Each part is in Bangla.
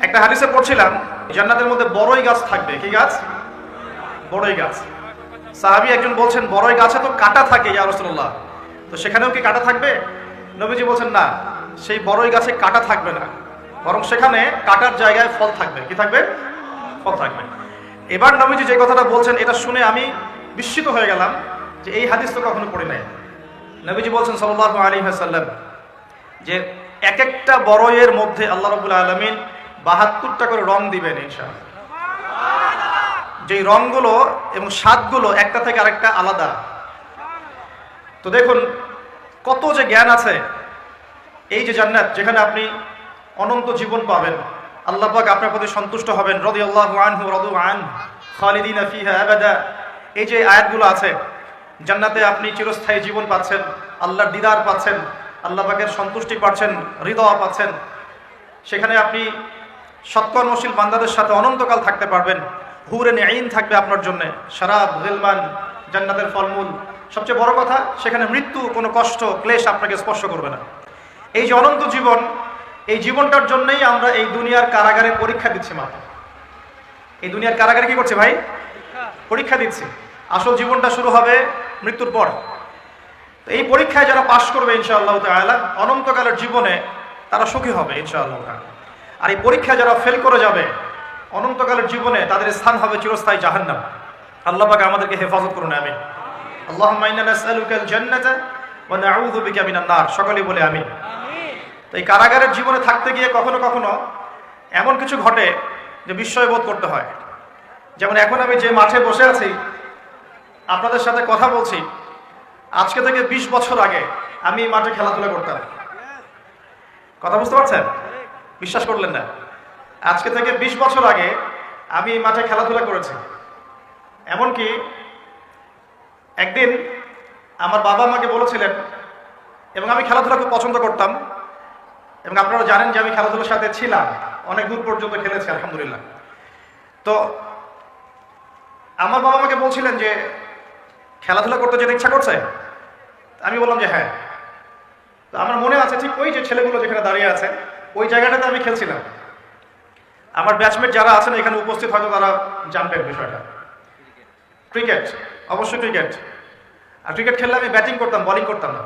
একটা হাদিসে পড়ছিলাম, জান্নাতের মধ্যে বড়ই গাছ থাকবে। কি গাছ? বড়ই গাছ। সাহাবি একজন বলছেন, বড়ই গাছে তো কাটা থাকে, ইয়া রাসূলুল্লাহ। তো সেখানেও কি কাটা থাকবে? নবীজি বলছেন, না, সেই বড়ই গাছে কাটা থাকবে না। বরং সেখানে কাটার জায়গায় ফল থাকবে। কি থাকবে? ফল থাকবে। এবার নবীজি যে কথাটা বলছেন, এটা শুনে আমি বিস্মিত হয়ে গেলাম যে এই হাদিস তো কখনো পড়ি নাই। নবীজি বলছেন সাল্লাল্লাহু আলাইহি ওয়াসাল্লাম যে এক একটা বড়য়ের মধ্যে আল্লাহ রাব্বুল আলামিন বাহাত্তরটা করে রং দিবেন ইনশাআল্লাহ। যেই রংগুলো এবং স্বাদগুলো একটা থেকে আরেকটা আলাদা। তো দেখুন, কত যে জ্ঞান আছে, এই যে জান্নাত যেখানে আপনি অনন্ত জীবন পাবেন। আল্লাহ পাক আপনার প্রতি সন্তুষ্ট হবেন। রদি আল্লাহ আনহু রদু আন খালিদিন এই যে আয়াতগুলো আছে, জান্নাতে আপনি চিরস্থায়ী জীবন পাচ্ছেন, আল্লাহর দিদার পাচ্ছেন। আল্লাহ পাকের সন্তুষ্টি পাচ্ছেন, হৃদয় পাচ্ছেন। সেখানে আপনি সৎকর্মশীল বান্দাদের সাথে অনন্তকাল থাকতে পারবেন। হুরে আইন থাকবে আপনার জন্য। সারাব গিলমান জান্নাতের ফলমূল। সবচেয়ে বড় কথা, সেখানে মৃত্যু, কোনো কষ্ট, ক্লেশ আপনাকে স্পর্শ করবে না। এই যে অনন্ত জীবন, এই জীবনটার জন্যই আমরা এই দুনিয়ার কারাগারে পরীক্ষা দিচ্ছি মাত্র এই দুনিয়ার কারাগারে কি করছে ভাই? পরীক্ষা দিচ্ছি। আসল জীবনটা শুরু হবে মৃত্যুর পর। তো এই পরীক্ষায় যারা পাশ করবে ইনশাআল্লাহ তাআলা, অনন্তকালের জীবনে তারা সুখী হবে ইনশাআল্লাহ। আর এই পরীক্ষায় যারা ফেল করে যাবে, অনন্তকালের জীবনে তাদের স্থান হবে চিরস্থায়ী জাহান্নাম। আল্লাহ পাক আমাদেরকে হেফাজত করুন আমি নার। সকলেই বলে আমি তো এই কারাগারের জীবনে থাকতে গিয়ে কখনো কখনো এমন কিছু ঘটে যে বিস্ময় বোধ করতে হয়। যেমন এখন আমি যে মাঠে বসে আছি, আপনাদের সাথে কথা বলছি আজকে থেকে ২০ বছর আগে আমি মাঠে খেলাধুলা করতাম। কথা বুঝতে পারছেন? বিশ্বাস করলেন না। আজকে থেকে ২০ বছর আগে আমি মাঠে খেলাধুলা করেছি। এমনকি একদিন আমার বাবা আমাকে বলেছিলেন, এবং আমি খেলাধুলা খুব পছন্দ করতাম, এবং আপনারা জানেন যে আমি খেলাধুলার সাথে ছিলাম। অনেক দূর পর্যন্ত খেলেছি, আলহামদুলিল্লাহ। তো আমার বাবা আমাকে বলছিলেন যে, খেলাধুলা করতে যেতে ইচ্ছা করছে? আমি বললাম যে হ্যাঁ। তো আমার মনে আছে ঠিক ওই যে ছেলেগুলো যেখানে দাঁড়িয়ে আছে, ওই জায়গাটাতে আমি খেলছিলাম। আমার ব্যাচমেট যারা আছেন, এখানে উপস্থিত হয়তো তারা জানবেন বিষয়টা। ক্রিকেট অবশ্যই ক্রিকেট আর ক্রিকেট খেললে আমি ব্যাটিং করতাম বলিং করতাম না।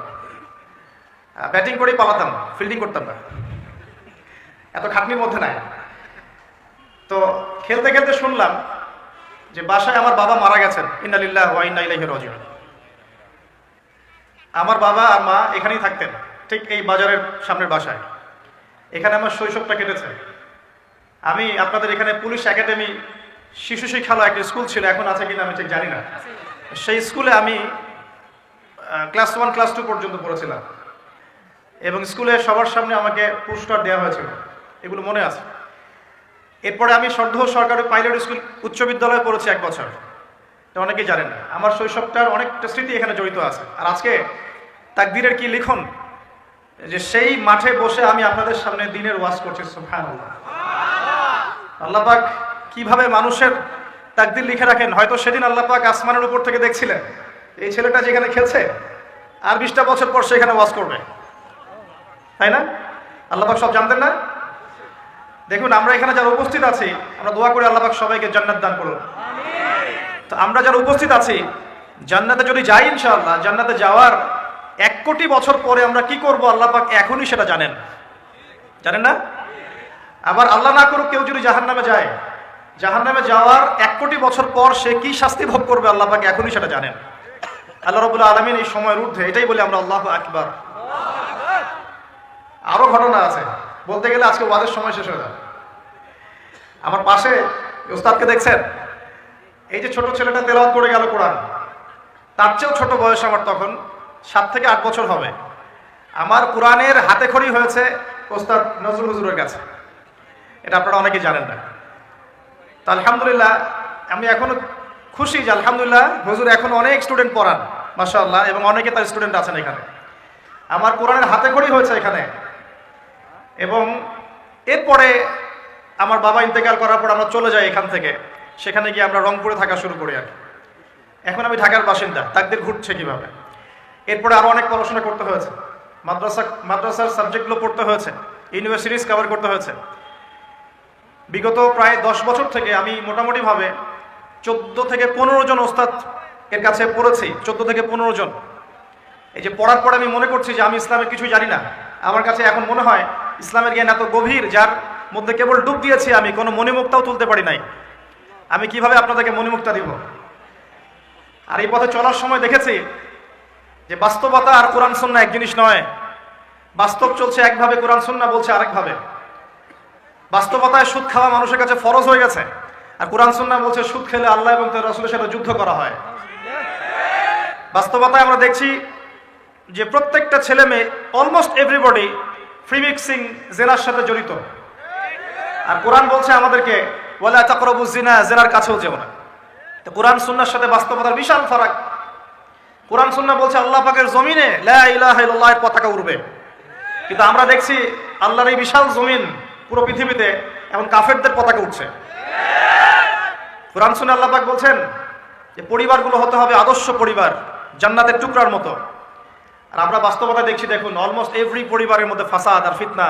ব্যাটিং করেই পালাতাম ফিল্ডিং করতাম না। এত খাটনির মধ্যে নাই। তো খেলতে খেলতে শুনলাম যে বাসায় আমার বাবা মারা গেছেন। ইন্নালিল্লাহ ওয়া ইন্না ইলাইহি রাজিউন। আমার বাবা আর মা এখানেই থাকতেন, ঠিক এই বাজারের সামনের বাসায়। এখানে আমার শৈশবটা কেটেছে। আমি আপনাদের এখানে পুলিশ একাডেমি শিশু শিক্ষালয় একটা স্কুল ছিল, এখন আছে কিনা আমি ঠিক জানি না। সেই স্কুলে আমি ক্লাস ওয়ান, ক্লাস টু পর্যন্ত পড়েছিলাম। এবং স্কুলে সবার সামনে আমাকে পুরস্কার দেওয়া হয়েছিল। এগুলো মনে আছে। এরপরে আমি সর্ধ সরকারি পাইলট স্কুল, উচ্চ বিদ্যালয়ে পড়েছি এক বছর। এটা অনেকেই জানেন আমার শৈশবটার অনেকটা স্মৃতি এখানে জড়িত আছে। আর আজকে তাকদিরের কি লিখন? যে সেই মাঠে বসে আমি আপনাদের সামনে দিনের ওয়াজ করছি, সুবহানাল্লাহ। আল্লাহ পাক কীভাবে মানুষের তাকদির লিখে রাখেন? হয়তো সেদিন আল্লাহ পাক আসমানের উপর থেকে দেখছিলেন এই ছেলেটা যেখানে খেলছে, আর বিশটা বছর পর সেখানে ওয়াজ করবে। তাই না? আল্লাহ পাক সব জানতেন না? দেখুন, আমরা এখানে যারা উপস্থিত আছি, আমরা দোয়া করে আল্লাহ পাক সবাইকে জান্নাত দান করুন। তো আমরা যারা উপস্থিত আছি, জান্নাতে যদি যাই ইনশাআল্লাহ, জান্নাতে যাওয়ার এক কোটি বছর পরে আমরা কি করব আল্লাহ পাক এখনই সেটা জানেন। জানেন না? আবার আল্লাহ না করুক কেউ যদি জাহান নামে যায় জাহান নামে যাওয়ার এক কোটি বছর পর সে কি শাস্তি ভোগ করবে আল্লাহ পাক এখনই সেটা জানেন। আল্লাহ রবুল্লা আলমিন এই সময়ের ঊর্ধ্বে এটাই বলি আমরা, আল্লাহ আকবার। আরও ঘটনা আছে, বলতে গেলে আজকে ওয়াদের সময় শেষ হয়ে যাবে। আমার পাশে ওস্তাদকে দেখছেন? এই যে ছোট ছেলেটা তেলাওয়াত করে গেল কোরআন, তার চেয়েও ছোট বয়স আমার তখন, সাত থেকে আট বছর হবে। আমার কোরআনের হাতে খড়ি হয়েছে ওস্তাদ নজরুল হুজুরের কাছে। এটা আপনারা অনেকেই জানেন না। তো আলহামদুলিল্লাহ, আমি এখনও খুশি যে আলহামদুলিল্লাহ হুজুর এখন অনেক স্টুডেন্ট পড়ান, মাশাআল্লাহ, এবং অনেকে তার স্টুডেন্ট আছেন এখানে। আমার কোরআনের হাতে খড়ি হয়েছে এখানে। এবং এরপরে আমার বাবা ইন্তেকাল করার পর আমরা চলে যাই এখান থেকে। সেখানে গিয়ে আমরা রংপুরে থাকা শুরু করি আর এখন আমি ঢাকার বাসিন্দা, তাকদের ঘুরছে কীভাবে? এরপরে আরও অনেক পড়াশোনা করতে হয়েছে। মাদ্রাসা, মাদ্রাসার সাবজেক্টগুলো পড়তে হয়েছে ইউনিভার্সিটিজ কভার করতে হয়েছে। বিগত প্রায় দশ বছর থেকে আমি মোটামুটিভাবে চোদ্দ থেকে পনেরো জন ওস্তাদ এর কাছে পড়েছি, চোদ্দ থেকে পনেরো জন। এই যে পড়ার পর আমি মনে করছি যে আমি ইসলামের কিছু জানি না। আমার কাছে এখন মনে হয় ইসলামের জ্ঞান এত গভীর, যার মধ্যে কেবল ডুব দিয়েছি আমি, কোনো মণিমুক্তাও তুলতে পারি নাই। আমি কীভাবে আপনাদেরকে মণিমুক্তা দিব? আর এই পথে চলার সময় দেখেছি যে বাস্তবতা আর কোরআন সন্না এক জিনিস নয়। বাস্তব চলছে একভাবে, কোরআন সন্না বলছে আরেকভাবে। বাস্তবতায় সুদ খাওয়া মানুষের কাছে ফরজ হয়ে গেছে, আর কোরআন সন্না বলছে সুদ খেলে আল্লাহ এবং তার রাসূলের সাথে যুদ্ধ করা হয়। বাস্তবতায় আমরা দেখছি যে প্রত্যেকটা ছেলে মেয়ে অলমোস্ট এভরিবডি ফ্রি মিক্সিং জেনার সাথে জড়িত। আর কোরআন বলছে আমাদেরকে ওয়ালা তাকরাবু জিনা জেনার কাছেও যেও না। তো কোরআন সুন্নার সাথে বাস্তবতার বিশাল ফারাক। কোরআন সুন্না বলছে, আল্লাহ পাকের জমিনে লা ইলাহা ইল্লাল্লাহ এর পতাকা উড়বে। কিন্তু আমরা দেখছি আল্লাহর এই বিশাল জমিন পুরো পৃথিবীতে এখন কাফেরদের পতাকা উঠছে কোরআন সুন্না আল্লাহ পাক বলছেন যে, পরিবারগুলো হতে হবে আদর্শ পরিবার, জান্নাতের টুকরার মতো। আর আমরা বাস্তবতা দেখছি, দেখুন অলমোস্ট এভরি পরিবারের মধ্যে ফাসাদ আর ফিতনা,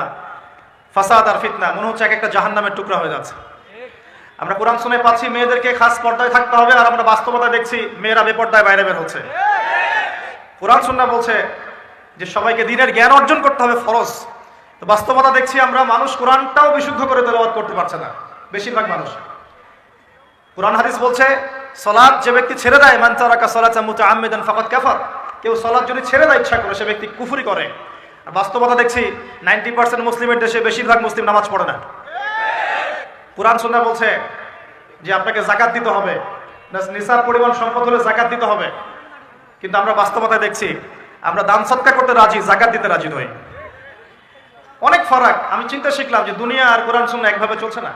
ফাসাদ আর ফিতনা, মনে হচ্ছে এক একটা জাহান্নামের টুকরা হয়ে যাচ্ছে। আমরা কোরআন শুনে পাচ্ছি, মেয়েদেরকে খাস পর্দায় থাকতে হবে আর আমরা বাস্তবতা দেখছি, মেয়েরা বেপর্দায় বাইরে বের হচ্ছে। কোরআন সুন্না বলছে যে সবাইকে দিনের জ্ঞান অর্জন করতে হবে ফরজ। তো বাস্তবতা দেখছি আমরা, মানুষ কোরআনটাও বিশুদ্ধ করে তেলাওয়াত করতে পারছে না, বেশিরভাগ মানুষ। কোরআন হাদিস বলছে সলাদ যে ব্যক্তি ছেড়ে দেয়, মান তারাকা সালাতা মুতাআম্মিদান ফাকাদ কাফার। কেউ সলাদ যদি ছেড়ে দেয়, ইচ্ছা করে সে ব্যক্তি কুফুরি করে। আর বাস্তবতা দেখছি, নাইনটি পার্সেন্ট মুসলিমের দেশে বেশিরভাগ মুসলিম নামাজ পড়ে না। কোরআন সুন্নাহ বলছে যে আপনাকে জাকাত দিতে হবে। না- নিসাব পরিমাণ সম্পদ হলে জাকাত দিতে হবে। কিন্তু আমরা বাস্তবতায় দেখছি, আমরা দান সৎকার করতে রাজি জাকাত দিতে রাজি নই। অনেক ফারাক, আমি চিন্তা শিখলাম যে দুনিয়া আর কোরআন সুন্না একভাবে চলছে না।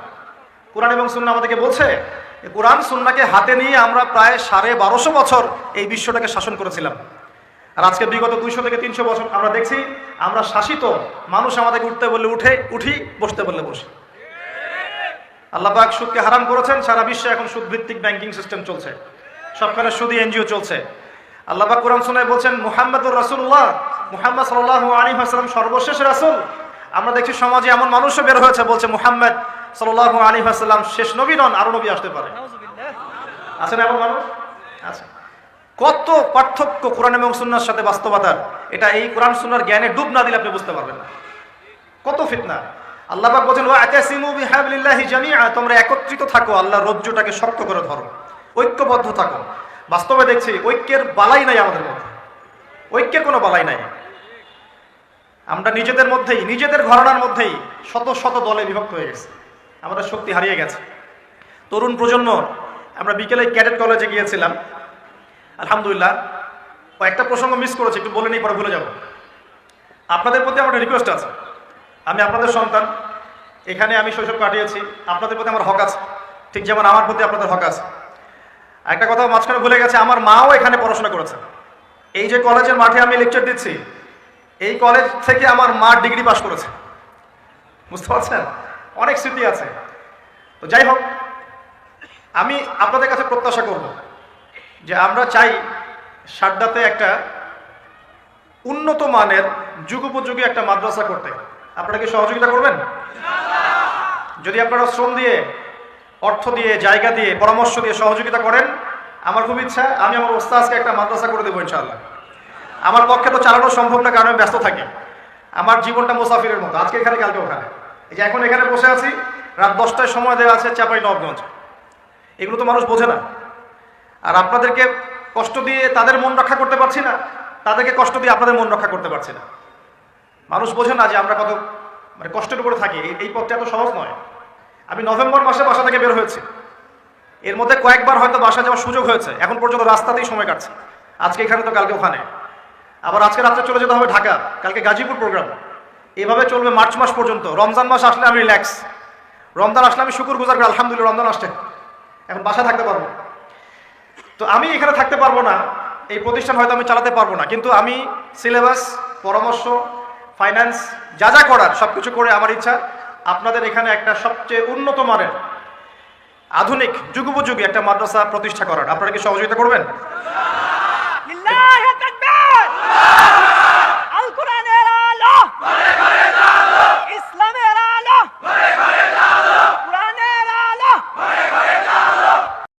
কোরআন এবং সুন্না আমাদেরকে বলছে কোরআন সুন্নাকে হাতে নিয়ে আমরা প্রায় সাড়ে বারোশো বছর এই বিশ্বটাকে শাসন করেছিলাম। আর আজকে বিগত দুইশো থেকে তিনশো বছর আমরা দেখছি, আমরা শাসিত মানুষ আমাদেরকে উঠতে বললে উঠে, উঠি, বসতে বললে বসি। আল্লাহ পাক সুদকে হারাম করেছেন, সারা বিশ্বে এখন সুদ ভিত্তিক ব্যাংকিং সিস্টেম চলছে। সবখানে সুদী এনজিও চলছে। আল্লাহ পাক কোরআন শোনায় বলছেন, মুহাম্মদুর রাসূলুল্লাহ, মুহাম্মদ সাল্লাল্লাহু আলাইহি ওয়াসাল্লাম সর্বশেষ রাসুল। আমরা দেখছি সমাজে এমন মানুষও বের হয়েছে, বলছে, মুহাম্মদ সাল্লাল্লাহু আলাইহি ওয়াসাল্লাম শেষ নবী নন, আরও নবী আসতে পারে। আছেন এমন মানুষ? আচ্ছা কত পার্থক্য কোরআন এবং সুন্নার সাথে বাস্তবতার। এটা এই কোরআন সুন্নার জ্ঞানে ডুব না দিলে আপনি বুঝতে পারবেন না। কত ফিতনা। আল্লাহ পাক বলেন ওয়া আতাসিমু বিহাবলিল্লাহি জামিআ তোমরা একত্রিত থাকো আল্লাহর রজ্জুটাকে শক্ত করে ধরো, ঐক্যবদ্ধ থাকো। বাস্তবে দেখছি, ঐক্যের বালাই নাই আমাদের মধ্যে। ঐক্যের কোনো বালাই নাই। আমরা নিজেদের মধ্যেই, নিজেদের ঘরানার মধ্যেই শত শত দলে বিভক্ত হয়ে গেছে। আমাদের শক্তি হারিয়ে গেছে। তরুণ প্রজন্ম, আমরা বিকেলে ক্যাডেট কলেজে গিয়েছিলাম। আলহামদুলিল্লাহ, কয়েকটা প্রসঙ্গ মিস করেছি, একটু বলে নিই, পরে ভুলে যাব। আপনাদের প্রতি আমার রিকোয়েস্ট আছে। আমি আপনাদের সন্তান। এখানে আমি শৈশব কাটিয়েছি। আপনাদের প্রতি আমার হক আছে। ঠিক যেমন আমার প্রতি আপনাদের হক আছে। একটা কথা মাঝখানে ভুলে গেছে, আমার মাও এখানে পড়াশোনা করেছে। এই যে কলেজের মাঠে আমি লেকচার দিচ্ছি, এই কলেজ থেকে আমার মা ডিগ্রি পাশ করেছে। বুঝতে পারছেন? অনেক স্মৃতি আছে। তো যাই হোক, আমি আপনাদের কাছে প্রত্যাশা করব যে আমরা চাই সারদাতে একটা উন্নত মানের, যুগোপযোগী একটা মাদ্রাসা করতে। আপনারা কি সহযোগিতা করবেন? যদি আপনারা শ্রম দিয়ে, অর্থ দিয়ে, জায়গা দিয়ে, পরামর্শ দিয়ে সহযোগিতা করেন, আমার খুব ইচ্ছা, আমি আমার ওস্তাজকে একটা মাদ্রাসা করে দেবো ইনশাআল্লাহ। আমার পক্ষে তো চালানো সম্ভব না, কারণ আমি ব্যস্ত থাকি। আমার জীবনটা মুসাফিরের মতো। আজকে এখানে, কালকে ওখানে। এই যে এখন এখানে বসে আছি, রাত দশটায় সময় দেওয়া আছে চাপাই নবগঞ্জ। এগুলো তো মানুষ বোঝে না। আর আপনাদেরকে কষ্ট দিয়ে তাদের মন রক্ষা করতে পারছি না, তাদেরকে কষ্ট দিয়ে আপনাদের মন রক্ষা করতে পারছি না। মানুষ বোঝে না যে আমরা কত মানে কষ্টের উপরে থাকি। এই- পথটা এত সহজ নয়। আমি নভেম্বর মাসে বাসা থেকে বের হয়েছি। এর মধ্যে কয়েকবার হয়তো বাসা যাওয়ার সুযোগ হয়েছে। এখন পর্যন্ত রাস্তাতেই সময় কাটছে। আজকে এখানে তো কালকে ওখানে। আবার আজকে রাত্রে চলে যেতে হবে ঢাকা, কালকে গাজীপুর প্রোগ্রাম এভাবে চলবে মার্চ মাস পর্যন্ত। রমজান মাস আসলে আমি রিল্যাক্স রমজান আসলে আমি শুকুর গুজার করি আলহামদুলিল্লাহ রমজান আসছে। এখন বাসায় থাকতে পারব। তো আমি এখানে থাকতে পারব না। এই প্রতিষ্ঠান হয়তো আমি চালাতে পারব না। কিন্তু আমি সিলেবাস পরামর্শ ফাইন্যান্স যা যা করার সব কিছু করে আমার ইচ্ছা, আপনাদের এখানে একটা সবচেয়ে উন্নত মানের আধুনিক, যুগোপযোগী একটা মাদ্রাসা প্রতিষ্ঠা করার। আপনারা কি সহযোগিতা করবেন?